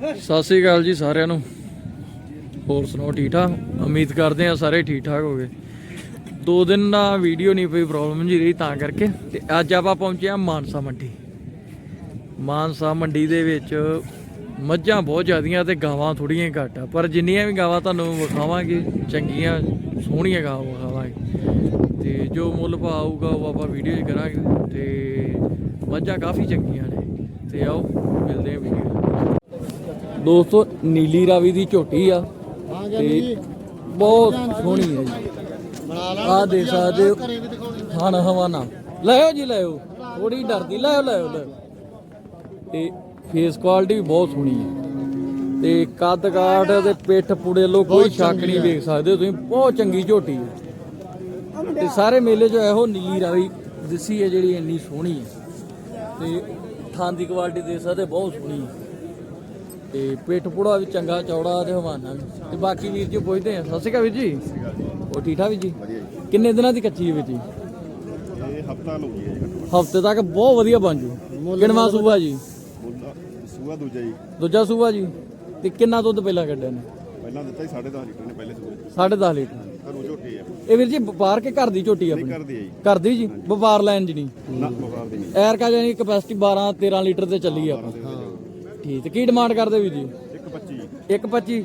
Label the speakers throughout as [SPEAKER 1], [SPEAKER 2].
[SPEAKER 1] ਸਤਿ ਸ੍ਰੀ ਅਕਾਲ ਜੀ ਸਾਰਿਆਂ ਨੂੰ। ਹੋਰ ਸੁਣਾਓ, ਠੀਕ ਠਾਕ? ਉਮੀਦ ਕਰਦੇ ਆ ਸਾਰੇ ਠੀਕ ਠਾਕ ਹੋਗੇ। ਦੋ ਦਿਨ ਦਾ ਵੀਡੀਓ ਨਹੀਂ ਪਈ ਪ੍ਰੋਬਲਮ ਜੀ ਰਹੀ ਤਾਂ ਕਰਕੇ। ਤੇ ਅੱਜ ਆਪਾਂ ਪਹੁੰਚੇ ਆ ਮਾਨਸਾ ਮੰਡੀ। ਮਾਨਸਾ ਮੰਡੀ ਦੇ ਵਿੱਚ ਮੱਝਾਂ ਬਹੁਤ ਜ਼ਿਆਦੀਆਂ ਤੇ ਗਾਵਾਂ ਥੋੜੀਆਂ ਘੱਟ ਆ। ਪਰ ਜਿੰਨੀਆਂ ਵੀ ਗਾਵਾਂ ਤੁਹਾਨੂੰ ਵਿਖਾਵਾਂਗੇ, ਚੰਗੀਆਂ, ਸੋਹਣੀਆਂ ਗਾਵਾਂ ਵਿਖਾਵਾਂਗੇ। ਤੇ ਜੋ ਮੁੱਲ ਭਾਅ ਆਊਗਾ ਉਹ ਆਪਾਂ ਵੀਡੀਓ 'ਚ ਕਰਾਂਗੇ। ਤੇ ਮੱਝਾਂ ਕਾਫੀ ਚੰਗੀਆਂ ਨੇ। ਤੇ ਆਓ, ਮਿਲਦੇ ਆ ਵੀਡੀਓ ਦੋਸਤੋ ਨੀਲੀ ਰਾਵੀ ਦੀ ਝੋਟੀ ਆ ਤੇ ਬਹੁਤ ਸੋਹਣੀ ਹੈ ਜੀ। ਆ ਦੇ ਸਕਦੇ ਹੋ। ਖਾਣਾ ਹਵਾਨਾ। ਲੈਓ ਜੀ ਲੈਓ ਥੋੜੀ ਡਰਦੀ ਲੈਓ ਲੈਓ ਤੇ ਫੇਸ ਕੁਆਲਿਟੀ ਵੀ ਬਹੁਤ ਸੋਹਣੀ ਹੈ। ਤੇ ਕੱਦ ਕਾਠ ਤੇ ਪਿੱਠ ਪੁੜੇ ਲੋ ਕੋਈ ਸ਼ੱਕ ਨਹੀਂ ਵੇਖ ਸਕਦੇ ਤੁਸੀਂ। ਬਹੁਤ ਚੰਗੀ ਝੋਟੀ ਹੈ। ਤੇ ਸਾਰੇ ਮੇਲੇ 'ਚ ਇਹੋ ਨੀਲੀ ਰਾਵੀ ਦਿਸੀ ਹੈ ਜਿਹੜੀ ਇੰਨੀ ਸੋਹਣੀ ਹੈ। ਤੇ ਥਾਂ ਦੀ ਕੁਆਲਿਟੀ ਦੇ ਸਕਦੇ ਬਹੁਤ ਸੋਹਣੀ ਹੈ। ਤੇ ਪਿੱਠ ਪੁੜਾ ਵੀ ਚੰਗਾ ਚੌੜਾ ਤੇ ਹਵਾਨਾ ਵੀ। ਤੇ ਬਾਕੀ ਵੀਰ ਜੀ ਪੁੱਛਦੇ ਆ। ਸਤਿ ਸ਼੍ਰੀ ਅਕਾਲ ਵੀਰ ਜੀ। ਉਹ ਠੀਕ ਠਾਕ ਵੀਰ ਜੀ? ਕਿੰਨੇ ਦਿਨਾਂ ਦੀ ਕੱਚੀ ਹੈ ਵੀਰ ਜੀ?
[SPEAKER 2] ਇਹ ਹਫਤਾ ਹੋ ਗਿਆ ਜੀ
[SPEAKER 1] ਹਫ਼ਤੇ ਤੱਕ ਬਹੁਤ ਵਧੀਆ ਬਣ ਜੂ। ਕਿੰਨਵਾ ਸੂਆ ਜੀ?
[SPEAKER 2] ਸੂਆ ਦੂਜਾ ਜੀ।
[SPEAKER 1] ਦੂਜਾ ਸੂਆ ਜੀ। ਤੇ ਕਿੰਨਾ ਦੁੱਧ ਪਹਿਲਾਂ ਕੱਢਿਆ ਨੇ
[SPEAKER 2] ਪਹਿਲਾਂ ਦਿੱਤਾ ਸੀ 10.5 ਲੀਟਰ ਨੇ ਪਹਿਲੇ ਸੂਏ
[SPEAKER 1] 10.5 ਲੀਟਰ।
[SPEAKER 2] ਘਰੋਂ ਝੋਟੀ ਆ
[SPEAKER 1] ਇਹ ਵੀਰ ਜੀ ਵਪਾਰ ਕੇ ਘਰ ਦੀ ਝੋਟੀ ਆ ਆਪਣੀ?
[SPEAKER 2] ਕਰਦੀ ਆ ਜੀ।
[SPEAKER 1] ਘਰ ਦੀ ਜੀ? ਵਪਾਰ ਲੈਣ ਜੀ ਨਹੀਂ?
[SPEAKER 2] ਨਾ ਦੀ
[SPEAKER 1] ਐਰ ਕਾ ਜਾਨੀ ਕਪੈਸਿਟੀ 12 13 ਲੀਟਰ ਤੇ ਚੱਲੀ ਆ ਆਪਣੀ। ਠੀਕ ਤੇ ਕੀ ਡਿਮਾਂਡ ਕਰਦੇ ਵੀਰ ਜੀ?
[SPEAKER 2] 125
[SPEAKER 1] 125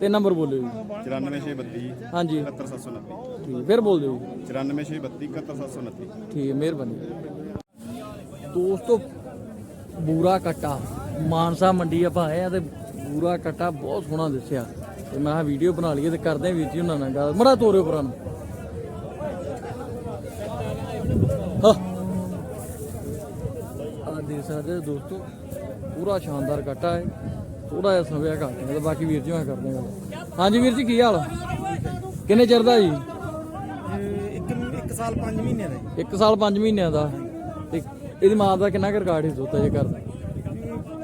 [SPEAKER 1] ਤੇ ਨੰਬਰ ਬੋਲਿਓ ਜੀ।
[SPEAKER 2] 94632
[SPEAKER 1] ਹਾਂਜੀ।
[SPEAKER 2] 71729
[SPEAKER 1] ਠੀਕ ਫਿਰ ਬੋਲ ਦਿਓ ਜੀ।
[SPEAKER 2] 94632 71729
[SPEAKER 1] ਠੀਕ ਹੈ ਮਿਹਰਬਾਨੀ। ਦੋਸਤੋ ਬੂਰਾ ਕਟਾ ਮਾਨਸਾ ਮੰਡੀ ਆਪਾਂ ਆਏ ਆ ਤੇ ਬੂਰਾ ਕਟਾ ਬਹੁਤ ਸੋਹਣਾ ਦਿਸਿਆ। ਤੇ ਮੈਂ ਕਿਹਾ ਵੀਡੀਓ ਬਣਾ ਲਈਏ ਤੇ ਕਰਦੇ ਆ ਵੀਰ ਜੀ ਉਹਨਾਂ ਨਾਲ ਗੱਲ। ਮੜਾ ਤੋਰਿਓ ਪਰਾਂ ਨੂੰ। ਹਾਂ। ਆ ਦੇਖ ਸਕਦੇ ਦੋਸਤੋ ਪੂਰਾ ਸ਼ਾਨਦਾਰ ਕਟਾ ਹੈ। ਥੋੜਾ ਜਿਹਾ ਸਮਾਂ ਘੱਟ ਹੈ ਤੇ ਬਾਕੀ ਵੀਰ ਜੀ ਮੈਂ ਕਰਦੇ ਆ ਗੱਲ ਹਾਂਜੀ ਵੀਰ ਜੀ ਕੀ ਹਾਲ? ਕਿੰਨੇ ਚਿਰ ਦਾ ਜੀ?
[SPEAKER 3] ਇੱਕ ਇੱਕ ਸਾਲ 5 ਮਹੀਨੇ ਦਾ ਜੀ।
[SPEAKER 1] ਇੱਕ ਸਾਲ 5 ਮਹੀਨਿਆਂ ਦਾ। ਤੇ ਇਹਦੀ ਮਾਂ ਦਾ ਕਿੰਨਾ ਕੁ ਰਿਕਾਰਡ ਸੀ ਦੁੱਧ ਜੇ ਕਰਦਾ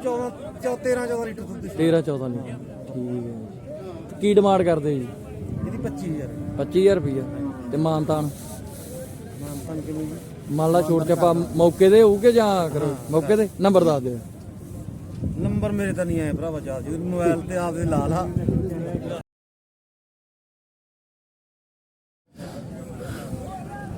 [SPEAKER 3] 14 13 14 ਲੀਟਰ ਦੁੱਧ ਸੀ।
[SPEAKER 1] 13 14 ਲੀਟਰ। ਠੀਕ ਹੈ ਕੀ ਡਿਮਾਂਡ ਕਰਦੇ ਜੀ?
[SPEAKER 3] ਇਹਦੀ 25000
[SPEAKER 1] 25000 ਰੁਪਈਆ। ਤੇ ਮਾਨਤਾਨ
[SPEAKER 3] ਮਾਨਪਨ ਕਿਵੇਂ ਜੀ?
[SPEAKER 1] ਮੰਨ ਲਾ ਛੋੜ ਕੇ ਆਪਾਂ ਮੌਕੇ ਦੇ ਹੋਊਗੇ ਜਾਂ ਕਰੋ? ਮੌਕੇ ਦੇ ਨੰਬਰ ਦੱਸ ਦਿਓ।
[SPEAKER 3] ਨੰਬਰ ਮੇਰੇ ਤਾਂ ਨਹੀਂ ਆਏ ਭਰਾਵਾ ਚਾਰ ਮੋਬਾਈਲ ਤੇ ਆਪਦੇ ਲਾ ਲਾ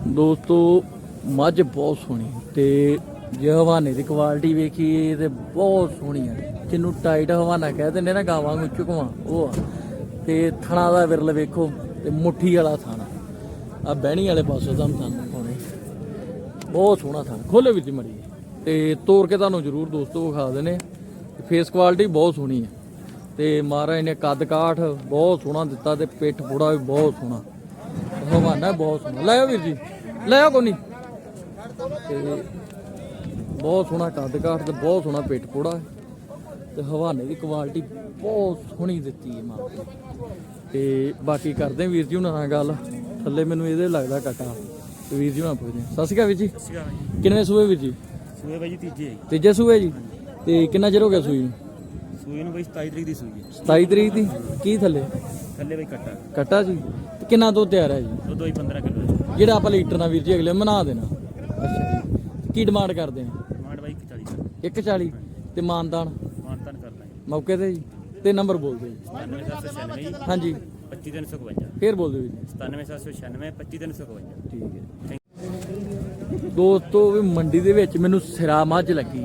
[SPEAKER 1] ਦੋਸਤੋ, ਮੱਝ ਬਹੁਤ ਸੋਹਣੀ ਤੇ ਜੇ ਹਵਾਨੇ ਦੀ ਕੁਆਲਿਟੀ ਵੇਖੀਏ ਤੇ ਬਹੁਤ ਸੋਹਣੀ ਹੈ ਜਿਹਨੂੰ ਟਾਈਟ ਹਵਾਨਾ ਕਹਿ ਦਿੰਦੇ ਨਾ, ਗਾਵਾਂ ਨੂੰ ਚੁਕਵਾ ਉਹ ਆ। ਤੇ ਥਣਾ ਦਾ ਵਿਰਲ ਵੇਖੋ, ਤੇ ਮੁੱਠੀ ਵਾਲਾ ਥਾਣਾ। ਆ ਬਹਿਣੀ ਵਾਲੇ ਪਾਸੋਂ ਤੁਹਾਨੂੰ ਤੁਹਾਨੂੰ ਦਿਖਾਉਣੇ ਬਹੁਤ ਸੋਹਣਾ ਥਾਣਾ। ਖੋਲੇ ਵਿੱਚ ਮੜੀ ਤੇ ਤੋੜ ਕੇ ਤੁਹਾਨੂੰ ਜ਼ਰੂਰ ਦੋਸਤੋ ਵਿਖਾ ਦੇਣੇ ਫੇਸ ਕੁਆਲਿਟੀ ਬਹੁਤ ਸੋਹਣੀ ਹੈ। ਤੇ ਮਹਾਰਾਜ ਨੇ ਕੱਦ ਕਾਠ ਬਹੁਤ ਸੋਹਣਾ ਦਿੱਤਾ ਤੇ ਪਿੱਠ ਪੂੜਾ ਵੀ ਬਹੁਤ ਸੋਹਣਾ। ਹਵਾਨਾ ਬਹੁਤ ਸੋਹਣਾ। ਲੈ ਆਓ ਵੀਰ ਜੀ ਲੈ ਆਓ ਕੋਨੀ। ਤੇ ਬਹੁਤ ਸੋਹਣਾ ਕੱਦ ਕਾਠ ਤੇ ਬਹੁਤ ਸੋਹਣਾ ਪਿੱਠ ਹੈ। ਤੇ ਹਵਾਨੇ ਦੀ ਕੁਆਲਿਟੀ ਬਹੁਤ ਸੋਹਣੀ ਦਿੱਤੀ ਹੈ ਮਾਂ। ਤੇ ਬਾਕੀ ਕਰਦੇ ਵੀਰ ਜੀ ਉਹਨਾਂ ਨਾਲ ਗੱਲ। ਥੱਲੇ ਮੈਨੂੰ ਇਹਦੇ ਲੱਗਦਾ ਕਟਾ ਤੇ ਵੀਰ ਜੀ ਉਹਨਾਂ ਪੁੱਛਦੇ। ਸਤਿ ਸ਼੍ਰੀ ਅਕਾਲ ਵੀਰ ਜੀ। ਕਿੰਨੇ ਸੂਏ ਵੀਰ ਜੀ?
[SPEAKER 3] ਸੂਏ ਬਾਈ ਜੀ ਤੀਜੇ
[SPEAKER 1] ਤੀਜੇ ਸੂਏ ਜੀ? ਤੇ ਕਿੰਨਾ ਚਿਰ ਹੋ ਗਿਆ ਸੂਈ ਨੂੰ?
[SPEAKER 3] ਸੂਏ ਨੂੰ ਬਾਈ 27 ਤਰੀਕ ਦੀ ਸੂਈ ਹੈ।
[SPEAKER 1] 27 ਤਰੀਕ ਦੀ? ਕੀ ਥੱਲੇ?
[SPEAKER 3] ਥੱਲੇ ਬਾਈ ਕੱਟਾ।
[SPEAKER 1] ਕਟਾ ਜੀ। ਤੇ ਕਿੰਨਾ ਦੁੱਧ ਤਿਆਰ ਹੈ ਜੀ?
[SPEAKER 3] ਦੁੱਧ ਬਾਈ 15 ਕਿਲੋ ਹੈ।
[SPEAKER 1] ਜਿਹੜਾ ਆਪਾਂ ਲੀਟਰ ਨਾਲ ਵੀਰ ਜੀ ਅਗਲੇ ਬਣਾ ਦੇਣਾ। ਅੱਛਾ ਜੀ। ਕੀ ਡਿਮਾਂਡ ਕਰਦੇ ਆ
[SPEAKER 3] ਡਿਮਾਂਡ ਬਾਈ 41
[SPEAKER 1] 140 ਤੇ ਮਾਨਦਾਨ?
[SPEAKER 3] ਮਾਨਤਨ ਕਰਨਾ ਹੈ
[SPEAKER 1] ਮੌਕੇ ਤੇ ਜੀ? ਤੇ ਨੰਬਰ ਬੋਲ ਦਿਓ ਜੀ।
[SPEAKER 3] 97796 ਜੀ।
[SPEAKER 1] ਹਾਂਜੀ।
[SPEAKER 3] 25352
[SPEAKER 1] ਫੇਰ ਬੋਲ ਦਿਓ ਜੀ।
[SPEAKER 3] 97796 25352
[SPEAKER 1] ਠੀਕ ਹੈ। ਦੋਸਤੋ ਵੀ ਮੰਡੀ ਦੇ ਵਿੱਚ ਮੈਨੂੰ ਸਿਰਾ ਮੱਝ ਲੱਗੀ।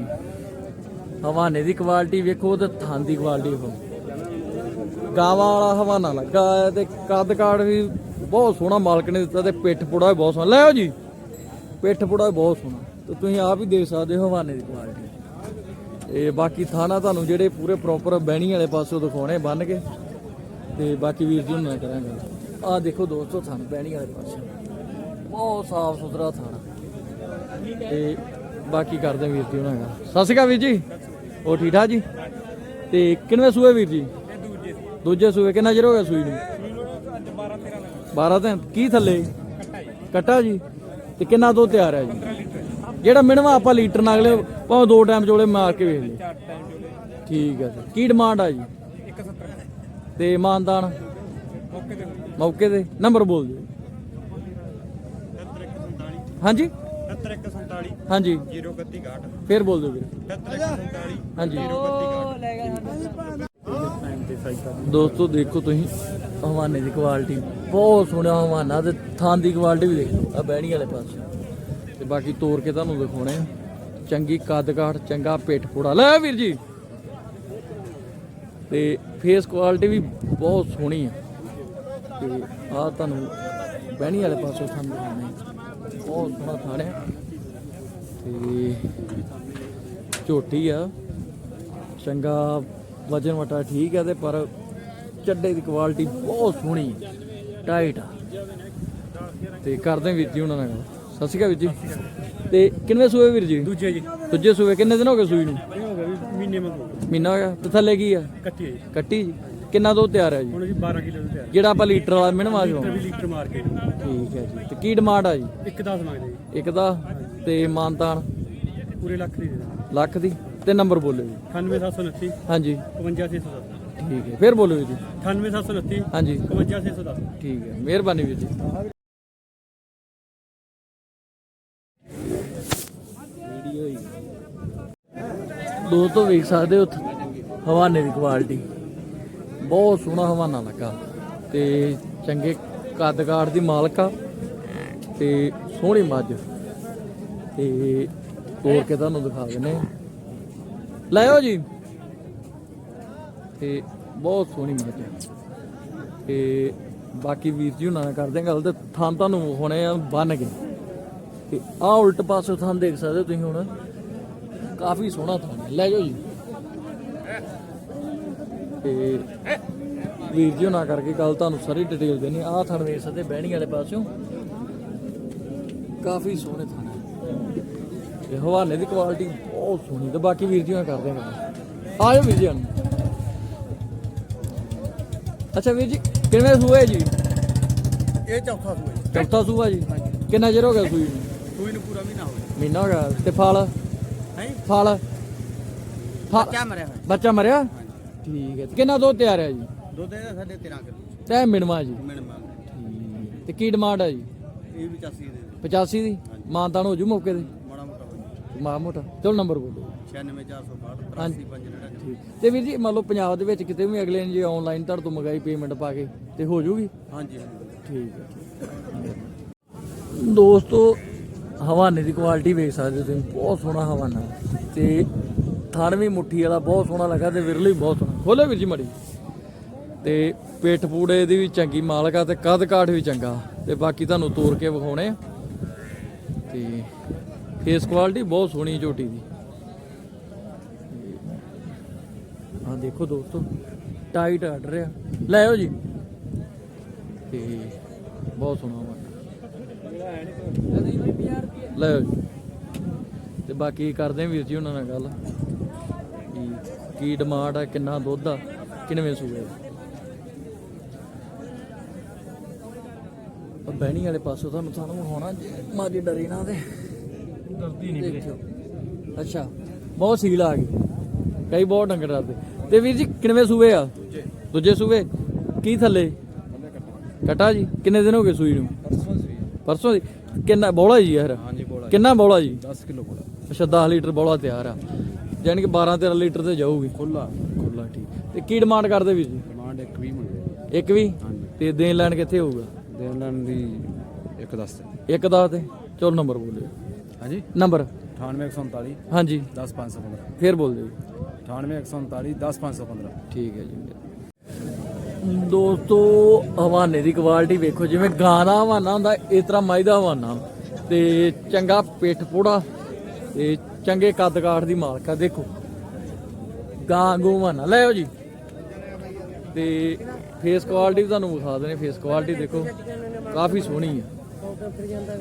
[SPEAKER 1] ਹਵਾਨੇ ਦੀ ਕੁਆਲਿਟੀ ਵੇਖੋ ਤੇ ਥਾਂ ਦੀ ਕੁਆਲਿਟੀ ਵੇਖੋ। ਗਾਵਾਂ ਵਾਲਾ ਹਵਾਨਾ ਲੱਗਾ ਹੈ ਤੇ ਕੱਦ ਕਾੜ ਵੀ ਬਹੁਤ ਸੋਹਣਾ, ਮਾਲਕ ਨੇ ਦਿੱਤਾ ਤੇ ਪਿੱਠ ਪੁੜਾ ਵੀ ਬਹੁਤ ਸੋਹਣਾ। ਲੈ ਜੀ, ਪਿੱਠ ਪੁੜਾ ਵੀ ਬਹੁਤ ਸੋਹਣਾ। ਤੇ ਤੁਸੀਂ ਆਪ ਹੀ ਦੇਖ ਸਕਦੇ ਹੋ ਹਵਾਨੇ ਦੀ ਕੁਆਲਿਟੀ ਇਹ ਬਾਕੀ ਥਾਣਾ ਤੁਹਾਨੂੰ ਜਿਹੜੇ ਪੂਰੇ ਪ੍ਰੋਪਰ ਬਹਿਣੀ ਵਾਲੇ ਪਾਸੋਂ ਦਿਖਾਉਣੇ ਬੰਨ ਕੇ। ਤੇ ਬਾਕੀ ਵੀਰ ਜੀ, ਹੁਣ ਨਾ ਕਰਾਂਗੇ। ਆਹ ਦੇਖੋ ਦੋਸਤੋ, ਥਾਣ ਬਹਿਣੀ ਵਾਲੇ ਪਾਸੇ। ਬਹੁਤ ਸਾਫ਼ ਸੁਥਰਾ ਥਾਣਾ। ਤੇ ਬਾਕੀ ਕਰਦੇ ਹਾਂ ਵੀਰ ਜੀ ਉਹਨਾਂ ਨਾਲ ਸਤਿ ਸ਼੍ਰੀ ਅਕਾਲ ਵੀਰ ਜੀ। ਉਹ ਠੀਕ ਠਾਕ ਜੀ? ਤੇ ਕਿੰਨਵੇਂ ਸੂਏ ਵੀਰ ਜੀ? ਦੂਜੇ ਸੂਏ, ਕਿੰਨਾ ਚਿਰ ਹੋ ਗਿਆ ਸੂਈ ਨੂੰ? 12 ਦਿਨ ਕੀ ਥੱਲੇ? ਕੱਟਾ ਜੀ। ਤੇ ਕਿੰਨਾ ਦੋ ਤਿਆਰ ਹੈ ਜੀ? ਜਿਹੜਾ ਮਿਣਵਾ ਆਪਾਂ ਲੀਟਰ ਨਾਲ ਅਗਲੇ ਭਾਵੇਂ ਦੋ ਟਾਈਮ ਚੋਲੇ ਮਾਰ ਕੇ ਵੇਖ ਲਈ ਠੀਕ ਹੈ ਜੀ। ਕੀ ਡਿਮਾਂਡ ਆ ਜੀ? ਤੇ ਮਾਨਦਾਨ ਮੌਕੇ ਤੇ। ਨੰਬਰ ਬੋਲ ਦਿਓ। ਹਾਂਜੀ?
[SPEAKER 3] 7147
[SPEAKER 1] ਹਾਂਜੀ।
[SPEAKER 3] 031
[SPEAKER 1] ਫੇਰ ਬੋਲ ਦਿਓ ਵੀਰੇ।
[SPEAKER 3] 7147
[SPEAKER 1] ਹਾਂਜੀ। ਦੋਸਤੋ ਦੇਖੋ ਤੁਸੀਂ ਹਵਾਨੇ ਦੀ ਕੁਆਲਿਟੀ ਬਹੁਤ ਸੋਹਣਾ ਹਵਾਨਾ ਤੇ ਥਾਂ ਦੀ ਕੁਆਲਿਟੀ ਵੀ ਦੇਖੋ। ਆ ਬਹਿਣੀ ਵਾਲੇ ਪਾਸੇ। ਤੇ ਬਾਕੀ ਤੋੜ ਕੇ ਤੁਹਾਨੂੰ ਦਿਖਾਉਣੇ ਆ। ਚੰਗੀ ਕੱਦ ਕਾਠ ਚੰਗਾ ਪਿੱਠ ਪੂੜਾ। ਲੈ ਵੀਰ ਜੀ। ਤੇ ਫੇਸ ਕੁਆਲਿਟੀ ਵੀ ਬਹੁਤ ਸੋਹਣੀ ਆ। ਤੇ ਆ ਤੁਹਾਨੂੰ ਬਹਿਣੀ ਵਾਲੇ ਪਾਸੇ ਥਾਂ ਦਿਖਾਉਣੇ ਆ। ਬਹੁਤ ਸੋਹਣਾ ਥਾਂ ਹੈ। ਤੇ ਝੋਟੀ ਆ। ਚੰਗਾ ਵਜਨ ਵਟਾ ਠੀਕ ਹੈ ਤੇ ਪਰ ਚੱਡੇ ਦੀ ਕੁਆਲਿਟੀ ਬਹੁਤ ਸੋਹਣੀ ਟਾਈਟ ਆ। ਤੇ ਕਰਦੇ ਵੀਰ ਜੀ ਉਹਨਾਂ ਨਾਲ। ਸਤਿ ਸ਼੍ਰੀ ਅਕਾਲ ਵੀਰ ਜੀ। ਤੇ ਕਿੰਨੇ ਸੂਏ ਵੀਰ ਜੀ?
[SPEAKER 3] ਦੂਜੇ ਜੀ।
[SPEAKER 1] ਦੂਜੇ ਸੂਏ ਕਿੰਨੇ ਦਿਨ ਹੋ ਗਏ ਸੂਈ ਨੂੰ?
[SPEAKER 3] ਹੋ ਮਹੀਨੇ ਮੰਗੋ
[SPEAKER 1] ਮਹੀਨਾ ਹੋ ਗਿਆ। ਤੇ ਥੱਲੇ ਕੀ ਆ?
[SPEAKER 3] ਕੱਟੀ ਜੀ।
[SPEAKER 1] ਕੱਟੀ ਜੀ। ਕਿੰਨਾ ਦੁੱਧ ਤਿਆਰ ਹੈ ਜੀ?
[SPEAKER 3] ਹੁਣ ਜੀ 12 ਕਿਲੋ ਦੇ ਤਿਆਰ
[SPEAKER 1] ਜਿਹੜਾ ਆਪਾਂ ਲੀਟਰ ਵਾਲਾ ਮਿਣਵਾ ਜੋ
[SPEAKER 3] ਵੀ ਲੀਟਰ ਮਾਰ ਕੇ
[SPEAKER 1] ਠੀਕ ਹੈ ਜੀ। ਤੇ ਕੀ ਡਿਮਾਂਡ ਆ ਜੀ?
[SPEAKER 3] ਇੱਕ 10 ਮੰਗਦੇ ਜੀ।
[SPEAKER 1] ਇੱਕ ਦਾ ਤੇ ਮਾਨਤਾਨ?
[SPEAKER 3] ਪੂਰੇ ਲੱਖ ਦੀ ਦੇ ਦੇਣਾ
[SPEAKER 1] ਲੱਖ ਦੀ? ਤੇ ਨੰਬਰ ਬੋਲੋ ਜੀ।
[SPEAKER 3] 98729
[SPEAKER 1] ਹਾਂਜੀ।
[SPEAKER 3] 51610
[SPEAKER 1] ਠੀਕ ਹੈ। ਫਿਰ ਬੋਲੋ ਜੀ
[SPEAKER 3] 98729
[SPEAKER 1] ਹਾਂਜੀ।
[SPEAKER 3] 51610
[SPEAKER 1] ਠੀਕ ਹੈ। ਮਿਹਰਬਾਨੀ ਵੀਰ ਜੀ। ਵੀਡੀਓ ਹੀ। ਦੋਸਤੋ ਵੇਖ ਸਕਦੇ ਹੋ ਹਵਾਨੇ ਦੀ ਕੁਆਲਿਟੀ ਬਹੁਤ ਸੋਹਣਾ ਹਵਾਨਾ ਲੱਗਾ। ਤੇ ਚੰਗੇ ਕੱਦ ਕਾਠ ਦੀ ਮਾਲਕ ਆ ਤੇ ਸੋਹਣੀ ਮੱਝ। ਤੇ ਤੋੜ ਕੇ ਤੁਹਾਨੂੰ ਦਿਖਾ ਦਿੰਨੇ ਆ। ਲੈ ਆਓ ਜੀ। ਤੇ ਬਹੁਤ ਸੋਹਣੀ ਮੱਝ ਹੈ ਤੇ ਬਾਕੀ ਵੀਰ ਜੀ ਹੁਣਾਂ ਕਰਦੇ ਹਾਂ ਗੱਲ ਤੇ ਥਾਂ ਤੁਹਾਨੂੰ ਹੁਣੇ ਆ ਬੰਨ ਕੇ। ਤੇ ਆਹ ਉਲਟ ਪਾਸੇ ਥਾਂ ਦੇਖ ਸਕਦੇ ਹੋ ਤੁਸੀਂ ਹੁਣ। ਕਾਫੀ ਸੋਹਣਾ ਥਾਂ ਹੈ ਲੈ ਜਾਓ ਜੀ। ਤੇ ਵੀਰ ਜੀ ਹੁਣਾਂ ਕਰਕੇ ਗੱਲ ਤੁਹਾਨੂੰ ਸਾਰੀ ਡਿਟੇਲ ਦੇਣੀ ਆਹ ਥਾਂ ਵੇਖ ਸਕਦੇ ਬਹਿਣੀ ਵਾਲੇ ਪਾਸਿਓਂ। ਕਾਫੀ ਸੋਹਣੇ ਥਾਂ ਹੈ ਤੇ ਹਵਾਨੇ ਦੀ ਕੁਆਲਿਟੀ ਬਹੁਤ ਸੋਹਣੀ ਤੇ ਬਾਕੀ ਵੀਰ ਜੀ ਹੁਣਾਂ ਕਰਦੇ ਗੱਲ। ਆਜੋ ਵੀਰ ਜੀ ਅੱਛਾ ਵੀਰ ਜੀ ਕਿੰਨੇ ਸੂਏ ਜੀ?
[SPEAKER 3] ਇਹ ਚੌਥਾ ਸੂਆ
[SPEAKER 1] ਚੌਥਾ ਸੂਆ ਜੀ? ਕਿੰਨਾ ਚਿਰ ਹੋ ਗਿਆ ਸੂਈ ਨੂੰ?
[SPEAKER 3] ਸੂਈ ਨੂੰ ਪੂਰਾ ਮਹੀਨਾ ਹੋ ਗਿਆ।
[SPEAKER 1] ਮਹੀਨਾ ਹੋ ਗਿਆ। ਤੇ ਫਲ?
[SPEAKER 3] ਹੈ?
[SPEAKER 1] ਫਲ?
[SPEAKER 3] ਕਿਆ ਮਰਿਆ ਹੋਇਆ।
[SPEAKER 1] ਬੱਚਾ ਮਰਿਆ? ਠੀਕ ਹੈ। ਤੇ ਕਿੰਨਾ ਦੁੱਧ ਤਿਆਰ ਹੈ ਜੀ?
[SPEAKER 3] ਦੁੱਧ ਇਹਦਾ ਸਾਡੇ 13 ਕਿਲੋ।
[SPEAKER 1] ਤੈ ਮਿਣਵਾ ਜੀ।
[SPEAKER 3] ਮਿੰਟ
[SPEAKER 1] ਤੇ ਕੀ ਡਿਮਾਂਡ ਹੈ ਜੀ?
[SPEAKER 3] ਇਹ ਵੀ 85 ਦੇ।
[SPEAKER 1] 85 ਦੀ? ਮਾਨਤਾਨ ਹੋ ਜੂ ਮੌਕੇ ਤੇ?
[SPEAKER 3] ਮਾੜਾ ਮੋਟਾ ਹੋ ਗਿਆ
[SPEAKER 1] ਮਾ ਮੋਟਾ। ਚਲੋ ਨੰਬਰ ਬੋਲੋ।
[SPEAKER 3] 96462
[SPEAKER 1] ਹਾਂਜੀ।
[SPEAKER 3] 83599
[SPEAKER 1] ਠੀਕ ਤੇ ਵੀਰ ਜੀ ਮੰਨ ਲਓ ਪੰਜਾਬ ਦੇ ਵਿੱਚ ਕਿਤੇ ਵੀ ਅਗਲੇ ਨੇ ਜੇ ਆਨਲਾਈਨ ਤੁਹਾਡੇ ਤੋਂ ਮੰਗਾਈ ਪੇਮੈਂਟ ਪਾ ਕੇ ਤੇ ਹੋ ਜੂਗੀ?
[SPEAKER 3] ਹਾਂਜੀ ਹਾਂਜੀ।
[SPEAKER 1] ਠੀਕ ਹੈ ਦੋਸਤੋ ਹਵਾਨੇ ਦੀ ਕੁਆਲਿਟੀ ਵੇਖ ਸਕਦੇ ਹੋ ਤੁਸੀਂ। ਬਹੁਤ ਸੋਹਣਾ ਹਵਾਨਾ। ਤੇ ਥਣ ਵੀ ਮੁੱਠੀ ਵਾਲਾ ਬਹੁਤ ਸੋਹਣਾ ਲੱਗਾ ਤੇ ਵਿਰਲੀ ਬਹੁਤ ਸੋਹਣਾ। ਖੋਲੋ ਵੀਰ ਜੀ ਮੜੀ। ਤੇ ਪਿੱਠ ਪੂੜੇ ਦੀ ਵੀ ਚੰਗੀ ਮਾਲਕ ਆ ਤੇ ਕੱਦ ਕਾਠ ਵੀ ਚੰਗਾ। ਤੇ ਬਾਕੀ ਤੁਹਾਨੂੰ ਤੋਰ ਕੇ ਵਿਖਾਉਣੇ ਆ। ਤੇ ਫੇਸ ਕੁਆਲਿਟੀ ਬਹੁਤ ਸੋਹਣੀ ਝੋਟੀ ਦੀ। ਆ ਦੇਖੋ ਦੋਸਤੋ ਟਾਈਟ ਆਰਡਰ ਆ ਲੈ ਆਓ ਜੀ। ਤੇ ਬਹੁਤ ਸੋਹਣਾ ਵਾ। ਲੈ ਆਓ ਜੀ। ਤੇ ਬਾਕੀ ਕਰਦੇ ਵੀਰ ਜੀ ਉਹਨਾਂ ਨਾਲ ਗੱਲ। ਕੀ ਡਿਮਾਂਡ ਆ ਕਿੰਨਾ ਦੁੱਧ ਆ ਕਿੰਨਵੇਂ ਸੂਏ ਆ। ਉਹ ਬਹਿਣੀ ਵਾਲੇ ਪਾਸੋਂ ਤੁਹਾਨੂੰ ਸਾਨੂੰ ਹੋਣਾ ਮਾਰੀ ਡਰੀ ਨਾ ਤੇ।
[SPEAKER 3] ਡਰਦੀ
[SPEAKER 1] ਦੇਖਿਓ। ਅੱਛਾ ਬਹੁਤ ਸੀਲ ਆ ਗਈ। ਕਈ ਬਹੁਤ ਡੰਗਰ ਡਰਦੇ। ਤੇ ਵੀਰ ਜੀ ਕਿੰਨਵੇਂ ਸੂਏ ਆ? ਦੂਜੇ। ਸੂਏ? ਕੀ ਥੱਲੇ? ਕਟਾ। ਜੀ ਕਿੰਨੇ ਦਿਨ ਹੋ ਗਏ ਸੂਈ ਨੂੰ? ਪਰਸੋਂ ਦੀ। ਕਿੰਨਾ ਬੋਲਾ ਜੀ ਯਾਰ
[SPEAKER 3] ਹਾਂਜੀ ਬੋਲਾ
[SPEAKER 1] ਕਿੰਨਾ ਬੋਲਾ ਜੀ?
[SPEAKER 3] 10 ਕਿਲੋ ਬੋਲਾ।
[SPEAKER 1] ਅੱਛਾ 10 ਲੀਟਰ ਬੋਲਾ ਤਿਆਰ ਆ। ਯਾਨੀ ਕਿ 12 13 ਲੀਟਰ ਤੇ ਜਾਊਗੀ।
[SPEAKER 3] ਖੁੱਲਾ
[SPEAKER 1] ਖੁੱਲਾ ਠੀਕ। ਤੇ ਕੀ ਡਿਮਾਂਡ ਕਰਦੇ ਵੀਰ ਜੀ?
[SPEAKER 3] ਡਿਮਾਂਡ ਇੱਕ ਵੀ ਮੰਗੇ
[SPEAKER 1] ਇੱਕ ਵੀ?
[SPEAKER 3] ਹਾਂਜੀ।
[SPEAKER 1] ਤੇ ਦੇਣ ਲੈਣ ਕਿੱਥੇ ਹੋਊਗਾ?
[SPEAKER 3] ਦੇਣ ਲੈਣ ਦੀ ਇੱਕ ਦੱਸ
[SPEAKER 1] ਇੱਕ ਦਾ ਤੇ? ਚਲੋ ਨੰਬਰ ਬੋਲਿਓ
[SPEAKER 3] ਹਾਂਜੀ?
[SPEAKER 1] ਨੰਬਰ?
[SPEAKER 3] 98147
[SPEAKER 1] ਹਾਂਜੀ।
[SPEAKER 3] 10515
[SPEAKER 1] ਫੇਰ ਬੋਲ ਦਿਓ।
[SPEAKER 3] 98147 10515
[SPEAKER 1] ਠੀਕ ਹੈ ਜੀ। ਦੋਸਤੋ ਹਵਾਨੇ ਦੀ ਕੁਆਲਿਟੀ ਵੇਖੋ ਜਿਵੇਂ ਗਾਂ ਦਾ ਹਵਾਨਾ ਹੁੰਦਾ ਇਸ ਤਰ੍ਹਾਂ ਮਾਈ ਦਾ ਹਵਾਨਾ। ਤੇ ਚੰਗਾ ਪਿੱਠ ਪੂੜਾ ਤੇ ਚੰਗੇ ਕੱਦ ਕਾਠ ਦੀ ਮਾਲਕ ਆ ਦੇਖੋ। ਗਾਂ ਗੂ ਹਵਾਨਾ ਲੈ ਆਓ ਜੀ। ਤੇ ਫੇਸ ਕੁਆਲਿਟੀ ਤੁਹਾਨੂੰ ਵਿਖਾ ਦਨੇ ਫੇਸ ਕੁਆਲਿਟੀ ਦੇਖੋ ਕਾਫੀ ਸੋਹਣੀ ਆ।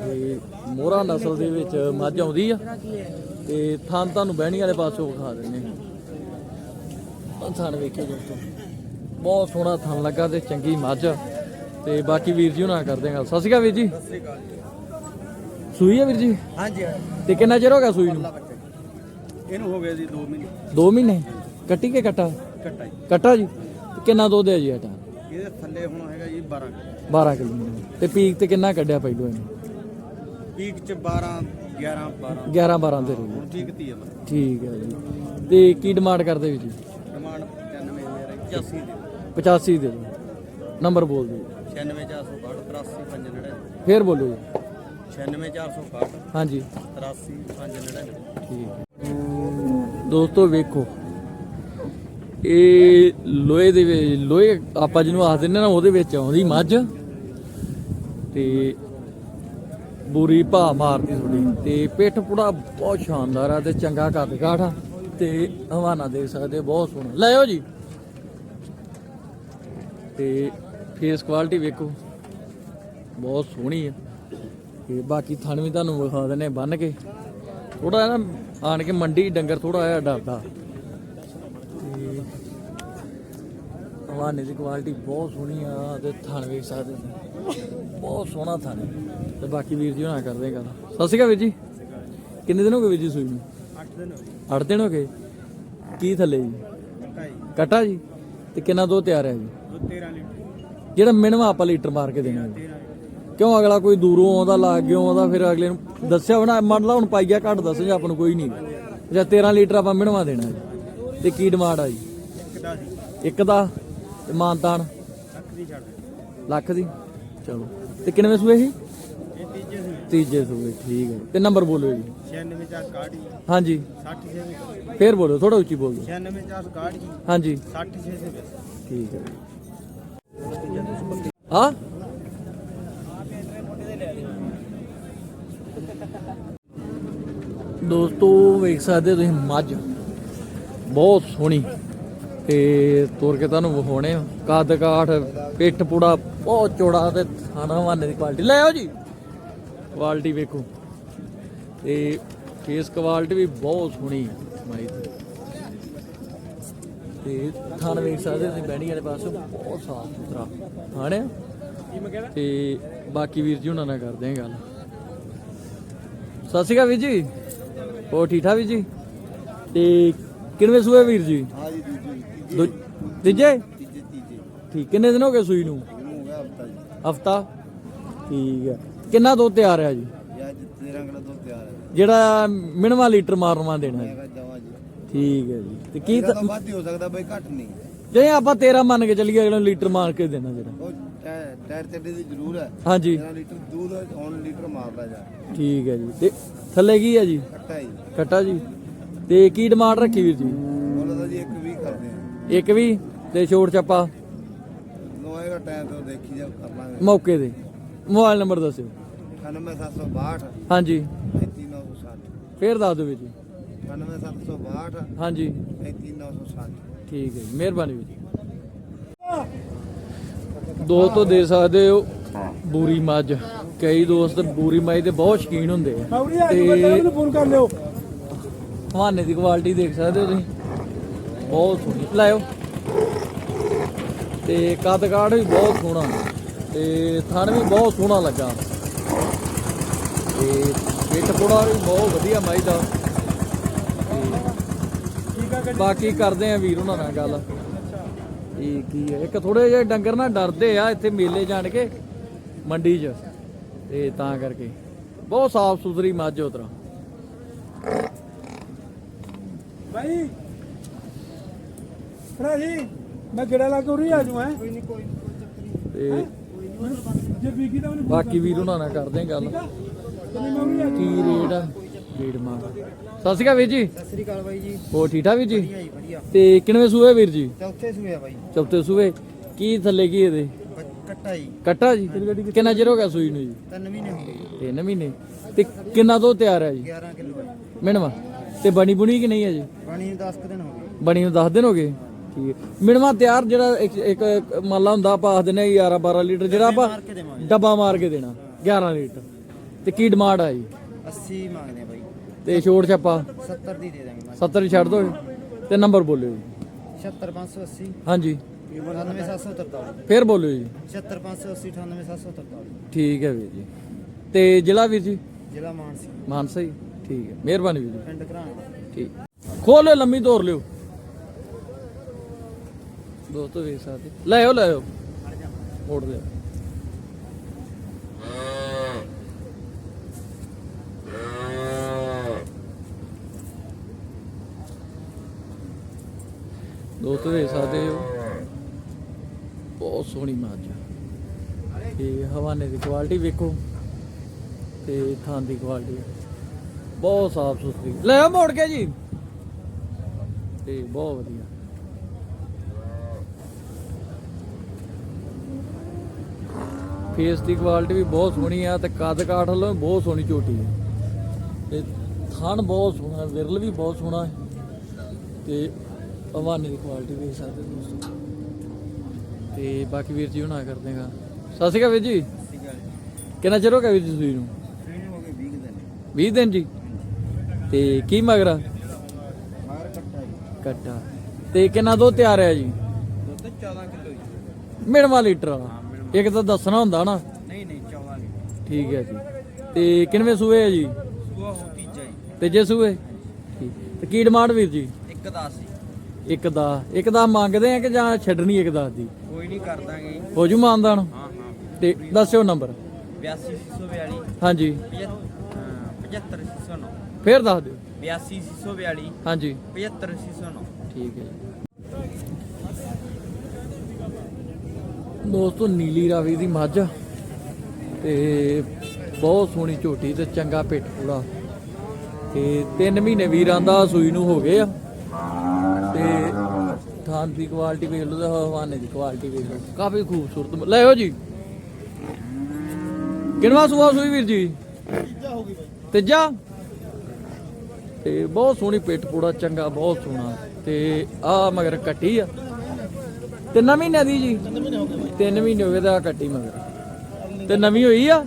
[SPEAKER 1] ਤੇ ਮੋਹਰਾ ਨਸਲ ਦੇ ਵਿੱਚ ਮੱਝ ਆਉਂਦੀ ਆ। ਤੇ ਥਾਂ ਤੁਹਾਨੂੰ ਬਹਿਣੀ ਵਾਲੇ ਪਾਸੋਂ ਵਿਖਾ ਦਿੰਦੇ ਆ ਥਣ ਵੇਖਿਓ ਦੋਸਤੋ। ਬਹੁਤ ਸੋਹਣਾ ਥਣ ਲੱਗਾ ਤੇ ਚੰਗੀ ਮੱਝ। ਤੇ ਬਾਕੀ ਵੀਰ ਜੀ ਹੁਣਾਂ ਕਰਦੇ ਆ ਗੱਲ। ਸਤਿ ਸ਼੍ਰੀ ਅਕਾਲ ਵੀਰ ਜੀ। ਸੂਈ ਆ ਵੀਰ ਜੀ?
[SPEAKER 3] ਹਾਂਜੀ।
[SPEAKER 1] ਤੇ ਕਿੰਨਾ ਚਿਰ ਹੋ ਗਿਆ ਸੂਈ ਨੂੰ?
[SPEAKER 3] ਇਹਨੂੰ ਹੋ ਗਿਆ ਜੀ 2 ਮਹੀਨੇ।
[SPEAKER 1] 2 ਮਹੀਨੇ? ਕੱਟੀ ਕੇ ਕੱਟਾ?
[SPEAKER 3] ਕੱਟਾ
[SPEAKER 1] ਕੱਟਾ ਜੀ? ਤੇ ਕਿੰਨਾ ਦੁੱਧ ਹੈ ਜੀ ਆਟਾ
[SPEAKER 3] ਇਹਦੇ ਥੱਲੇ ਹੁਣ ਹੈਗਾ ਜੀ 12
[SPEAKER 1] 12 ਕਿਲੋ। ਤੇ ਪੀਕ ਤੇ ਕਿੰਨਾ ਕੱਢਿਆ ਪਹਿਲੋਂ ਇਹਨੇ
[SPEAKER 3] ਪੀਕ ਚ 12 11 12
[SPEAKER 1] 11 12 ਦੇ ਰਹੀ
[SPEAKER 3] ਹੁਣ ਠੀਕ ਤੀ ਹੈ ਬਸ।
[SPEAKER 1] ਠੀਕ ਹੈ ਜੀ। ਤੇ ਕੀ ਡਿਮਾਂਡ ਕਰਦੇ ਵੀਰ ਜੀ?
[SPEAKER 3] ਡਿਮਾਂਡ 95000 ਹੈ 85 ਦੇ।
[SPEAKER 1] 85 ਦੇ ਨੰਬਰ ਬੋਲ ਦਿਓ।
[SPEAKER 3] 96462 83599
[SPEAKER 1] ਫੇਰ ਬੋਲੋ ਜੀ।
[SPEAKER 3] 96462
[SPEAKER 1] ਹਾਂਜੀ।
[SPEAKER 3] 83599
[SPEAKER 1] ਠੀਕ ਦੋਸਤੋ ਵੇਖੋ। ਇਹ ਲੋਹੇ ਦੇ ਲੋਹੇ ਆਪਾਂ ਜਿਹਨੂੰ ਆਖ ਦਿੰਦੇ ਨਾ, ਉਹਦੇ ਵਿੱਚ ਆਉਂਦੀ ਮੱਝ। ਤੇ ਬੁਰੀ ਭਾ ਮਾਰਦੀ ਥੋੜੀ ਤੇ ਪਿੱਠ ਪੁੜਾ ਬਹੁਤ ਸ਼ਾਨਦਾਰ ਆ ਤੇ ਚੰਗਾ ਕੱਦ ਕਾਠ ਆ। ਤੇ ਹਵਾਨਾ ਦੇਖ ਸਕਦੇ ਬਹੁਤ ਸੋਹਣਾ। ਲੈ ਜੀ। ਤੇ ਫੇਸ ਕੁਆਲਿਟੀ ਵੇਖੋ। ਬਹੁਤ ਸੋਹਣੀ ਆ। ਤੇ ਬਾਕੀ ਥਣ ਵੀ ਤੁਹਾਨੂੰ ਵਿਖਾ ਦਿੰਨੇ ਬੰਨ ਕੇ। ਥੋੜਾ ਨਾ ਆਣ ਕੇ ਮੰਡੀ ਡੰਗਰ ਥੋੜਾ ਜਿਹਾ ਡਰਦਾ। ਤੇ ਹਵਾਨੇ ਦੀ ਕੁਆਲਿਟੀ ਬਹੁਤ ਸੋਹਣੀ ਆ ਤੇ ਥਣ ਵੇਖ ਸਕਦੇ ਬਹੁਤ ਸੋਹਣਾ ਥਣ। ਤੇ ਬਾਕੀ ਵੀਰ ਜੀ ਹੋਣਾ ਕਰਦੇ ਗੱਲ। ਸਤਿ ਸ਼੍ਰੀ ਅਕਾਲ ਵੀਰ ਜੀ। ਕਿੰਨੇ ਦਿਨ ਹੋ ਗਏ ਵੀਰ ਜੀ ਸੂਈ ਨੂੰ?
[SPEAKER 3] 8 ਦਿਨ
[SPEAKER 1] 8 ਦਿਨ ਹੋ ਗਏ। ਕੀ ਥੱਲੇ ਜੀ? ਕਟਾ ਜੀ? ਤੇ ਕਿੰਨਾ ਦੋ ਤਿਆਰ ਹੈ ਜੀ?
[SPEAKER 3] 13 ਲੀਟਰ।
[SPEAKER 1] ਜਿਹੜਾ ਮਿਨਵਾ ਆਪਾਂ ਲੀਟਰ ਮਾਰ ਕੇ ਦੇਣਾ ਜੀ। ਕਿਉਂ ਅਗਲਾ ਕੋਈ ਦੂਰੋਂ ਆਉਂਦਾ ਲੱਗ ਗਿਆ ਆਉਂਦਾ ਫਿਰ ਅਗਲੇ ਨੂੰ ਦੱਸਿਆ ਹੋਣਾ ਮੰਨ ਲਾ ਹੁਣ ਪਾਈਆ ਘੱਟ ਦੱਸ ਜਾਂ ਆਪਾਂ ਨੂੰ ਕੋਈ ਨਹੀਂ। ਜਾਂ 13 ਲੀਟਰ ਆਪਾਂ ਮਿਨਵਾ ਦੇਣਾ ਜੀ। ਤੇ ਕੀ ਡਿਮਾਂਡ ਆ ਜੀ?
[SPEAKER 3] ਇੱਕ ਦਾ ਸੀ
[SPEAKER 1] ਇੱਕ ਦਾ ਤੇ ਮਾਨਤਾਨ।
[SPEAKER 3] ਲੱਖ ਦੀ। ਛੱਡ ਦੇ
[SPEAKER 1] ਲੱਖ ਦੀ ਚਲੋ। ਤੇ ਕਿੰਨਵੇਂ ਸੂਏ ਸੀ?
[SPEAKER 3] ਤੀਜੇ
[SPEAKER 1] ਸੂਏ ਠੀਕ ਹੈ ਤੇ ਨੰਬਰ ਬੋਲੋ ਜੀ।
[SPEAKER 3] 96461
[SPEAKER 1] ਹਾਂਜੀ।
[SPEAKER 3] 60 ਸੇ
[SPEAKER 1] ਫੇਰ ਬੋਲੋ ਥੋੜਾ ਉੱਚੀ ਬੋਲ। ਦਿਓ
[SPEAKER 3] 96461 ਜੀ।
[SPEAKER 1] ਹਾਂਜੀ।
[SPEAKER 3] 60 ਸੇ ਸੇ
[SPEAKER 1] ਠੀਕ ਹੈ ਹਾਂ? ਦੋਸਤੋ, ਵੇਖ ਸਕਦੇ ਹੋ ਤੁਸੀਂ ਮੱਝ। ਬਹੁਤ ਸੋਹਣੀ। ਤੇ ਤੋਰ ਕੇ ਤੁਹਾਨੂੰ ਵਿਖਾਉਣੇ ਆ। ਕੱਦ ਕਾਠ ਪਿੱਠ ਪੂੜਾ, ਬਹੁਤ ਚੌੜਾ ਤੇ ਖਾਣਾ ਵਾਨੇ ਦੀ ਕੁਆਲਿਟੀ ਲੈ ਆਓ ਜੀ। ਕੁਆਲਿਟੀ ਵੇਖੋ। ਤੇ ਫੇਸ ਕੁਆਲਿਟੀ ਵੀ ਬਹੁਤ ਸੋਹਣੀ ਮਾਈ ਦੀ। ਤੇ ਥਾਣ ਵੇਖ ਸਕਦੇ ਤੁਸੀਂ, ਬੈਣੀ ਵਾਲੇ ਪਾਸੋਂ। ਬਹੁਤ ਸਾਫ਼ ਸੁਥਰਾ। ਥਾਣ ਆ। ਤੇ ਬਾਕੀ ਵੀਰ ਜੀ, ਉਹਨਾਂ ਨਾਲ ਕਰਦੇ ਆ ਗੱਲ। ਸਤਿ ਸ਼੍ਰੀ ਅਕਾਲ ਵੀਰ ਜੀ। ਹੋਰ ਠੀਕ ਠਾਕ ਵੀਰ ਜੀ? ਤੇ ਕਿੰਨਵੇਂ ਸੂਏ ਵੀਰ ਜੀ?
[SPEAKER 3] ਹਾਂ ਜੀ ਦੂਜੀ
[SPEAKER 1] ਦੂ- ਤੀਜੇ?
[SPEAKER 3] ਤੀਜੇ ਤੀਜੇ।
[SPEAKER 1] ਠੀਕ ਕਿੰਨੇ ਦਿਨ ਹੋ ਗਏ ਸੂਈ ਨੂੰ?
[SPEAKER 3] ਹੋ ਗਿਆ ਹਫਤਾ ਜੀ।
[SPEAKER 1] ਹਫਤਾ? ਠੀਕ ਹੈ। ਕਿੰਨਾ ਦੁੱਧ ਤਿਆਰ ਆ ਜੀ?
[SPEAKER 3] ਇਹ ਅੱਜ 13 ਕਿਲੋ ਦੁੱਧ ਤਿਆਰ ਹੈ।
[SPEAKER 1] ਜਿਹੜਾ ਮਿਨਵਾ ਲੀਟਰ ਮਾਰਨਵਾ ਦੇਣਾ ਠੀਕ ਹੈ ਜੀ। ਤੇ ਕੀ
[SPEAKER 3] ਵੱਧ ਹੀ ਹੋ ਸਕਦਾ ਬਈ ਘੱਟ ਨਹੀਂ।
[SPEAKER 1] ਜੇ ਆਪਾਂ 13 ਮੰਨ ਕੇ ਚੱਲੀਏ ਅਗਲੇ ਨੂੰ ਲੀਟਰ ਮਾਰ ਕੇ ਦੇਣਾ ਜਿਹੜਾ
[SPEAKER 3] ਉਹ ਟਾਇਰ ਟਾਇਰ ਚੱਡੇ ਦੀ ਜ਼ਰੂਰ ਹੈ।
[SPEAKER 1] ਹਾਂਜੀ
[SPEAKER 3] 13 ਲੀਟਰ ਦੁੱਧ ਹੁਣ ਲੀਟਰ ਮਾਰਦਾ ਜਾ
[SPEAKER 1] ਠੀਕ ਹੈ ਜੀ। ਤੇ ਥੱਲੇ ਕੀ ਹੈ ਜੀ?
[SPEAKER 3] ਕੱਟਾ ਜੀ।
[SPEAKER 1] ਕੱਟਾ ਜੀ। ਤੇ ਕੀ ਡਿਮਾਂਡ ਰੱਖੀ ਵੀਰ ਜੀ?
[SPEAKER 3] ਉਹਨਾਂ ਦਾ ਜੀ ਇੱਕ ਵੀ ਕਰਦੇ ਆ
[SPEAKER 1] ਇੱਕ ਵੀ? ਤੇ ਛੋਟ ਚੱਪਾ?
[SPEAKER 3] ਲੋਏਗਾ ਟਾਈਮ ਤੇ ਉਹ ਦੇਖੀ ਜਾ ਕਰ ਲਾਂਗੇ।
[SPEAKER 1] ਮੌਕੇ ਤੇ। ਮੋਬਾਈਲ ਨੰਬਰ ਦੱਸਿਓ।
[SPEAKER 3] 98762
[SPEAKER 1] ਹਾਂਜੀ।
[SPEAKER 3] 35960
[SPEAKER 1] ਫੇਰ ਦੱਸ ਦਿਓ ਵੀਰ ਜੀ।
[SPEAKER 3] 98762
[SPEAKER 1] ਹਾਂਜੀ।
[SPEAKER 3] 35960
[SPEAKER 1] ਠੀਕ ਹੈ ਜੀ ਮਿਹਰਬਾਨੀ ਵੀਰ ਜੀ। ਦੋ ਤੋਂ ਦੇ ਸਕਦੇ ਹੋ ਬੂਰੀ ਮੱਝ। ਕਈ ਦੋਸਤ ਬੂਰੀ ਮੱਝ ਦੇ ਬਹੁਤ ਸ਼ੌਕੀਨ ਹੁੰਦੇ ਆ। ਤੇ
[SPEAKER 3] ਫੋਨ ਕਰ ਲਿਓ।
[SPEAKER 1] ਹਵਾਨੇ ਦੀ ਕੁਆਲਿਟੀ ਦੇਖ ਸਕਦੇ ਹੋ ਤੁਸੀਂ। ਬਹੁਤ ਸੋਹਣੀ। ਲਾਇਓ। ਤੇ ਕੱਦ ਕਾਠ ਵੀ ਬਹੁਤ ਸੋਹਣਾ। ਤੇ ਥਣ ਵੀ ਬਹੁਤ ਸੋਹਣਾ ਲੱਗਾ। ਤੇ ਪਿੱਠ ਪੁੜਾ ਵੀ ਬਹੁਤ ਵਧੀਆ ਮਾਈ ਦਾ। ਬਾਕੀ ਕਰਦੇ ਆ ਵੀਰ ਉਹਨਾਂ ਨਾਲ ਗੱਲ। ਇਹ ਕੀ ਹੈ। ਇੱਕ ਥੋੜੇ ਜਿਹੇ ਡੰਗਰ ਨਾ ਡਰਦੇ ਆ ਇੱਥੇ ਮੇਲੇ ਜਾਣ ਕੇ ਮੰਡੀ 'ਚ। ਤੇ ਤਾਂ ਕਰਕੇ। ਬਹੁਤ ਸਾਫ਼ ਸੁਥਰੀ ਮੱਝ ਉਤਰਾ।
[SPEAKER 4] ਭਾਈ ਭਰਾ ਜੀ ਮੈਂ ਗੇੜਾ ਲਾ ਕੇ ਉਰੀ ਆ ਜੂ ਹੈ।
[SPEAKER 1] ਤੇ
[SPEAKER 4] ਜੇ
[SPEAKER 1] ਬਾਕੀ ਵੀਰ ਉਹਨਾਂ ਨਾਲ ਕਰਦੇ ਆ ਗੱਲ। ਕੀ ਰੇਟ ਆ? ਰੇਟ ਮਾਰ ਸਤਿ ਸ਼੍ਰੀ ਅਕਾਲ ਵੀਰ ਜੀ।
[SPEAKER 3] ਸਤਿ ਸ੍ਰੀ ਅਕਾਲ ਬਾਈ ਜੀ।
[SPEAKER 1] ਹੋਰ ਠੀਕ ਠਾਕ ਵੀਰ ਜੀ?
[SPEAKER 3] ਵਧੀਆ ਜੀ ਵਧੀਆ।
[SPEAKER 1] ਤੇ ਕਿੰਨਵੇਂ ਸੂਏ ਵੀਰ ਜੀ?
[SPEAKER 3] ਚੌਥੇ ਸੂਏ ਆ ਬਾਈ।
[SPEAKER 1] ਚੌਥੇ ਸੂਏ। ਕੀ ਥੱਲੇ ਕੀ ਇਹਦੇ?
[SPEAKER 3] ਕੱਟਾ ਜੀ।
[SPEAKER 1] ਕੱਟਾ ਜੀ? ਕਿੰਨਾ ਚਿਰ ਹੋ ਗਿਆ ਸੂਈ ਨੂੰ ਜੀ?
[SPEAKER 3] ਤਿੰਨ ਮਹੀਨੇ ਹੋ ਗਏ ਜੀ।
[SPEAKER 1] ਤਿੰਨ ਮਹੀਨੇ। ਤੇ ਕਿੰਨਾ ਤੋਂ ਤਿਆਰ ਹੈ ਜੀ?
[SPEAKER 3] 11 ਕਿਲੋ ਹੈ
[SPEAKER 1] ਮਿਣਵਾ। ਤੇ ਬਣੀ ਬੁਣੀ ਕਿ ਨਹੀਂ ਹੈ ਜੀ?
[SPEAKER 3] ਪਾਣੀ ਨੂੰ 10 ਕੁ ਦਿਨ ਹੋ ਗਏ।
[SPEAKER 1] ਬਣੀ ਨੂੰ 10 ਦਿਨ ਹੋ ਗਏ? ਠੀਕ ਹੈ। ਮਿਣਵਾ ਤਿਆਰ ਜਿਹੜਾ ਇੱਕ ਇੱਕ ਮਾਲਾ ਹੁੰਦਾ ਆਪਾਂ ਆਖ ਦਿੰਦੇ ਆ 11 12 ਲੀਟਰ ਜਿਹੜਾ ਆਪਾਂ
[SPEAKER 3] ਮਾਰ ਕੇ ਦੇਵਾਂਗੇ।
[SPEAKER 1] ਡੱਬਾ ਮਾਰ ਕੇ ਦੇਣਾ 11 ਲੀਟਰ। ਤੇ ਕੀ ਡਿਮਾਂਡ ਆ ਜੀ?
[SPEAKER 3] 80 ਮੰਗਦੇ ਆ
[SPEAKER 1] ਤੇ ਛੋੜ ਛੱਪਾ।
[SPEAKER 3] 70 ਦੀ ਦੇ ਦਾਂਗੇ
[SPEAKER 1] 70 ਹੀ ਛੱਡ ਦੋ। ਤੇ ਨੰਬਰ ਬੋਲਿਓ ਜੀ।
[SPEAKER 3] 76580
[SPEAKER 1] ਹਾਂਜੀ।
[SPEAKER 3] 98743
[SPEAKER 1] ਫੇਰ ਬੋਲਿਓ ਜੀ।
[SPEAKER 3] 76580 98743
[SPEAKER 1] ਠੀਕ ਹੈ ਵੀਰ ਜੀ। ਤੇ ਜ਼ਿਲ੍ਹਾ ਵੀਰ ਜੀ?
[SPEAKER 3] ਜ਼ਿਲ੍ਹਾ ਮਾਨਸੀ।
[SPEAKER 1] ਮਾਨਸਾ ਜੀ। ਠੀਕ ਹੈ। ਮਿਹਰਬਾਨੀ ਵੀਰ ਜੀ।
[SPEAKER 3] ਪਿੰਡ ਘਰਾਣਾ।
[SPEAKER 1] ਠੀਕ। ਖੋਲ ਲੰਮੀ ਤੋਰ ਲਿਓ। ਦੋਸਤੋ ਵੇਖ ਸਕਦੇ ਲੈ ਆਓ ਲੈ ਆਓ। ਮੋੜ ਲਿਓ ਦੋਸਤੋ ਵੇਖ ਸਕਦੇ ਹੋ। ਬਹੁਤ ਸੋਹਣੀ ਮੱਝ ਆ ਤੇ ਹਵਾਨੇ ਦੀ ਕੁਆਲਿਟੀ ਵੇਖੋ। ਤੇ ਥਾਂ ਦੀ ਕੁਆਲਿਟੀ ਬਹੁਤ ਸਾਫ਼ ਸੁਥਰੀ। ਲੈ ਆ ਮੋੜ ਕੇ ਜੀ। ਤੇ ਬਹੁਤ ਵਧੀਆ। ਫੇਸ ਦੀ ਕੁਆਲਿਟੀ ਵੀ ਬਹੁਤ ਸੋਹਣੀ ਆ ਤੇ ਕੱਦ ਕਾਠ ਵੱਲੋਂ ਵੀ ਬਹੁਤ ਸੋਹਣੀ ਝੋਟੀ ਹੈ ਤੇ ਥਣ ਬਹੁਤ ਸੋਹਣਾ, ਵਿਰਲ ਵੀ ਬਹੁਤ ਸੋਹਣਾ ਹੈ। ਤੇ ਹਵਾਨੇ ਦੀ ਕੁਆਲਿਟੀ ਵੇਖ ਸਕਦੇ ਹੋ ਦੋਸਤੋ। ਤੇ ਬਾਕੀ ਵੀਰ ਜੀ ਹੁਣਾ ਕਰ ਦੇਗਾ ਸਤਿ ਸ਼੍ਰੀ ਅਕਾਲ ਵੀਰ ਜੀ। ਕਿੰਨਾ ਚਿਰ ਹੋ ਗਿਆ ਵੀਰ ਜੀ ਸੂਈ ਨੂੰ?
[SPEAKER 3] ਟ੍ਰੇਨਿੰਗ ਹੋ ਗਈ 20 ਦਿਨ।
[SPEAKER 1] 20 ਦਿਨ ਜੀ। ਤੇ ਕੀ ਮਗਰਾ
[SPEAKER 3] ਕੱਟਾ
[SPEAKER 1] ਤੇ ਕਿੰਨਾ ਦੁੱਧ ਤਿਆਰ ਹੈ ਜੀ?
[SPEAKER 3] ਦੁੱਧ 14 ਕਿਲੋ ਜੀ।
[SPEAKER 1] ਮਿਣਵਾ ਲੀਟਰ ਵਾਲਾ। ਇੱਕ ਤਾਂ ਦੱਸਣਾ ਹੁੰਦਾ ਨਾ।
[SPEAKER 3] ਨਹੀਂ ਨਹੀਂ 14 ਲੀਟਰ।
[SPEAKER 1] ਠੀਕ ਹੈ ਜੀ। ਤੇ ਕਿੰਨਵੇਂ ਸੂਏ ਹੈ ਜੀ?
[SPEAKER 3] ਸੂਆ ਹੋ ਤੀਜਾ ਜੀ।
[SPEAKER 1] ਤੇ ਜੇ ਸੂਏ? ਠੀਕ। ਤੇ ਕੀ ਡਿਮਾਂਡ ਵੀਰ ਜੀ?
[SPEAKER 3] ਇੱਕ 10 ਜੀ।
[SPEAKER 1] ਇੱਕ ਦਾ ਇੱਕ ਦਾ ਮੰਗਦੇ ਆ ਕਿ ਜਾਂ ਛੱਡਣੀ ਇੱਕ ਦਾ ਦੀ?
[SPEAKER 3] ਕੋਈ ਨਹੀਂ ਕਰ ਦਾਂਗੇ
[SPEAKER 1] ਹੋ ਜੂ ਮਾਨਦਾਨ?
[SPEAKER 3] ਹਾਂ ਹਾਂ।
[SPEAKER 1] ਤੇ ਦੱਸਿਓ ਨੰਬਰ।
[SPEAKER 3] 82642
[SPEAKER 1] ਹਾਂਜੀ।
[SPEAKER 3] 75609
[SPEAKER 1] ਫੇਰ ਦੱਸ ਦਿਓ।
[SPEAKER 3] 82642
[SPEAKER 1] ਹਾਂਜੀ।
[SPEAKER 3] 75609
[SPEAKER 1] ਠੀਕ ਹੈ ਜੀ। ਦੋਸਤੋ ਨੀਲੀ ਰਾਵੀ ਦੀ ਮੱਝ ਤੇ ਬਹੁਤ ਸੋਹਣੀ ਝੋਟੀ ਤੇ ਚੰਗਾ ਪਿੱਠ ਪੂੜਾ ਤੇ 3 ਮਹੀਨੇ ਵੀਰਾਂ ਦਾ ਸੂਈ ਨੂੰ ਹੋ ਗਏ ਆ। ਤੇ ਥਾਂ ਦੀ ਕੁਆਲਿਟੀ ਵੇਖ ਲਓ ਤੇ ਹਵਾਨੇ ਦੀ ਕੁਆਲਿਟੀ ਵੇਖ ਲਓ। ਕਾਫੀ ਖੂਬਸੂਰਤ ਲੈ ਆਓ ਜੀ। ਕਿੰਨਵਾ ਸੂਆ ਸੂਈ ਵੀਰ ਜੀ?
[SPEAKER 3] ਤੀਜਾ? ਹੋ ਗਈ ਬਾਈ
[SPEAKER 1] ਤੀਜਾ ਤੇ ਬਹੁਤ ਸੋਹਣੀ ਪਿੱਠ ਪੂੜਾ ਚੰਗਾ ਬਹੁਤ ਸੋਹਣਾ। ਤੇ ਆ ਮਗਰ ਕੱਟੀ ਆ। ਤਿੰਨ ਮਹੀਨਿਆਂ ਦੀ ਜੀ? ਤਿੰਨ ਮਹੀਨੇ ਹੋ ਗਏ ਤਾਂ ਆਹ ਕੱਟੀ ਮਗਰ। ਤੇ ਨਵੀਂ ਹੋਈ ਆ?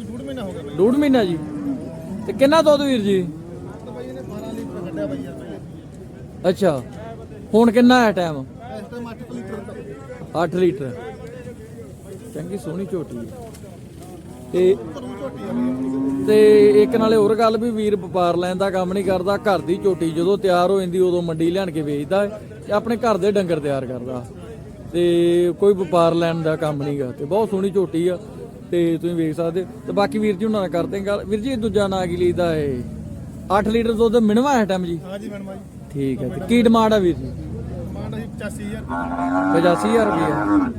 [SPEAKER 3] ਡੂਢ ਮਹੀਨਾ ਹੋ ਗਿਆ
[SPEAKER 1] ਡੂਢ ਮਹੀਨਾ ਜੀ। ਤੇ ਕਿੰਨਾ ਦੁੱਧ ਵੀਰ ਜੀ
[SPEAKER 3] ਤਾਂ ਬਾਈ ਇਹਨੇ 12 ਲੀਟਰ ਕੱਢਿਆ ਬਾਈ ਯਾਰ ਪਹਿਲੇ
[SPEAKER 1] ਅੱਛਾ। ਹੁਣ ਕਿੰਨਾ ਹੈ ਟਾਈਮ
[SPEAKER 3] ਇਸ ਟਾਈਮ 8 ਲੀਟਰ
[SPEAKER 1] 8 ਲੀਟਰ। ਚੰਗੀ ਸੋਹਣੀ ਝੋਟੀ ਹੈ। ਤੇ ਤੇ ਇੱਕ ਨਾਲੇ ਹੋਰ ਗੱਲ ਵੀ ਵੀਰ ਵਪਾਰ ਲੈਣ ਦਾ ਕੰਮ ਨਹੀਂ ਕਰਦਾ। ਘਰ ਦੀ ਝੋਟੀ ਜਦੋਂ ਤਿਆਰ ਹੋ ਜਾਂਦੀ ਉਦੋਂ ਮੰਡੀ ਲਿਆਣ ਕੇ ਵੇਚਦਾ ਤੇ ਆਪਣੇ ਘਰ ਦੇ ਡੰਗਰ ਤਿਆਰ ਕਰਦਾ। ਤੇ ਕੋਈ ਵਪਾਰ ਲੈਣ ਦਾ ਕੰਮ ਨਹੀਂਗਾ ਤੇ ਬਹੁਤ ਸੋਹਣੀ ਝੋਟੀ ਆ। ਤੇ ਤੁਸੀਂ ਵੇਖ ਸਕਦੇ। ਤੇ ਬਾਕੀ ਵੀਰ ਜੀ ਹੁਣਾਂ ਨਾਲ ਕਰਦੇ ਗੱਲ। ਵੀਰ ਜੀ ਦੂਜਾ ਨਾਂ ਕੀ ਲਈਦਾ ਹੈ? 8 ਲੀਟਰ ਦੁੱਧ ਮਿਣਵਾ ਹੈ ਟਾਈਮ ਜੀ?
[SPEAKER 3] ਹਾਂ ਜੀ ਮੈਡਮ ਜੀ।
[SPEAKER 1] ਠੀਕ ਹੈ ਤੇ ਕੀ ਡਿਮਾਂਡ ਆ ਵੀਰ ਜੀ?
[SPEAKER 3] ਮਾਂਡਾ ਜੀ 85000
[SPEAKER 1] 85000 ਰੁਪਏ।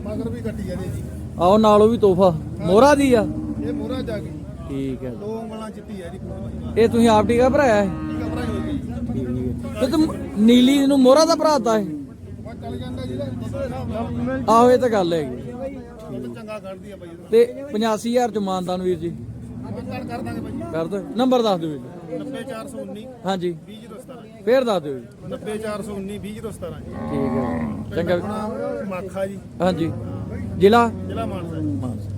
[SPEAKER 3] ਮਗਰ ਵੀ ਕੱਟੀ ਆ ਜੀ।
[SPEAKER 1] ਆਓ ਨਾਲੋਂ ਵੀ ਤੋਹਫਾ। ਮੋਹਰਾ ਦੀ ਆ?
[SPEAKER 3] ਇਹ ਮੋਰਾ ਜਾ ਗਈ।
[SPEAKER 1] ਠੀਕ ਹੈ
[SPEAKER 3] ਦੋ ਉਂਗਲਾਂ ਚਿੱਟੀ ਆ ਜੀ ਪੂਰੀ।
[SPEAKER 1] ਇਹ ਤੁਸੀਂ ਆਪ ਟੀਕਾ ਭਰਾਇਆ ਹੈ
[SPEAKER 3] ਠੀਕ ਆ ਭਰਾਈ ਹੋ ਗਈ
[SPEAKER 1] ਠੀਕ ਹੈ ਤੇ ਤੂੰ ਨੀਲੀ ਨੂੰ ਮੋਹਰਾ ਦਾ ਭਰਾਤਾ ਹੈ
[SPEAKER 3] ਮੈਂ ਚੱਲ ਜਾਂਦਾ ਜੀ ਦਾ ਨਾਲ।
[SPEAKER 1] ਆਹੋ ਇਹ ਤਾਂ ਗੱਲ ਹੈਗੀ।
[SPEAKER 3] ਚੰਗਾ ਕੱਢਦੀ ਆ ਬਾਈ।
[SPEAKER 1] ਤੇ 85000 ਚ ਮਾਨਦਾਨ ਵੀਰ ਜੀ।
[SPEAKER 3] ਆਪਾਂ ਕਰ ਕਰ ਦਾਂਗੇ ਬਾਈ
[SPEAKER 1] ਕਰ ਦੋ। ਨੰਬਰ ਦੱਸ ਦਿਓ ਵੀਰ ਜੀ।
[SPEAKER 3] 90419
[SPEAKER 1] ਹਾਂਜੀ।
[SPEAKER 3] 20017
[SPEAKER 1] ਫੇਰ ਦੱਸ ਦਿਓ ਜੀ।
[SPEAKER 3] 90419 20017 ਜੀ।
[SPEAKER 1] ਠੀਕ ਹੈ ਚੰਗਾ।
[SPEAKER 3] ਆਪਣਾ ਮਾਖਾ ਜੀ।
[SPEAKER 1] ਹਾਂਜੀ। ਜ਼ਿਲ੍ਹਾ?
[SPEAKER 3] ਜ਼ਿਲ੍ਹਾ ਮਾਨਸਾ ਜੀ।
[SPEAKER 1] ਮਾਨਸਾ।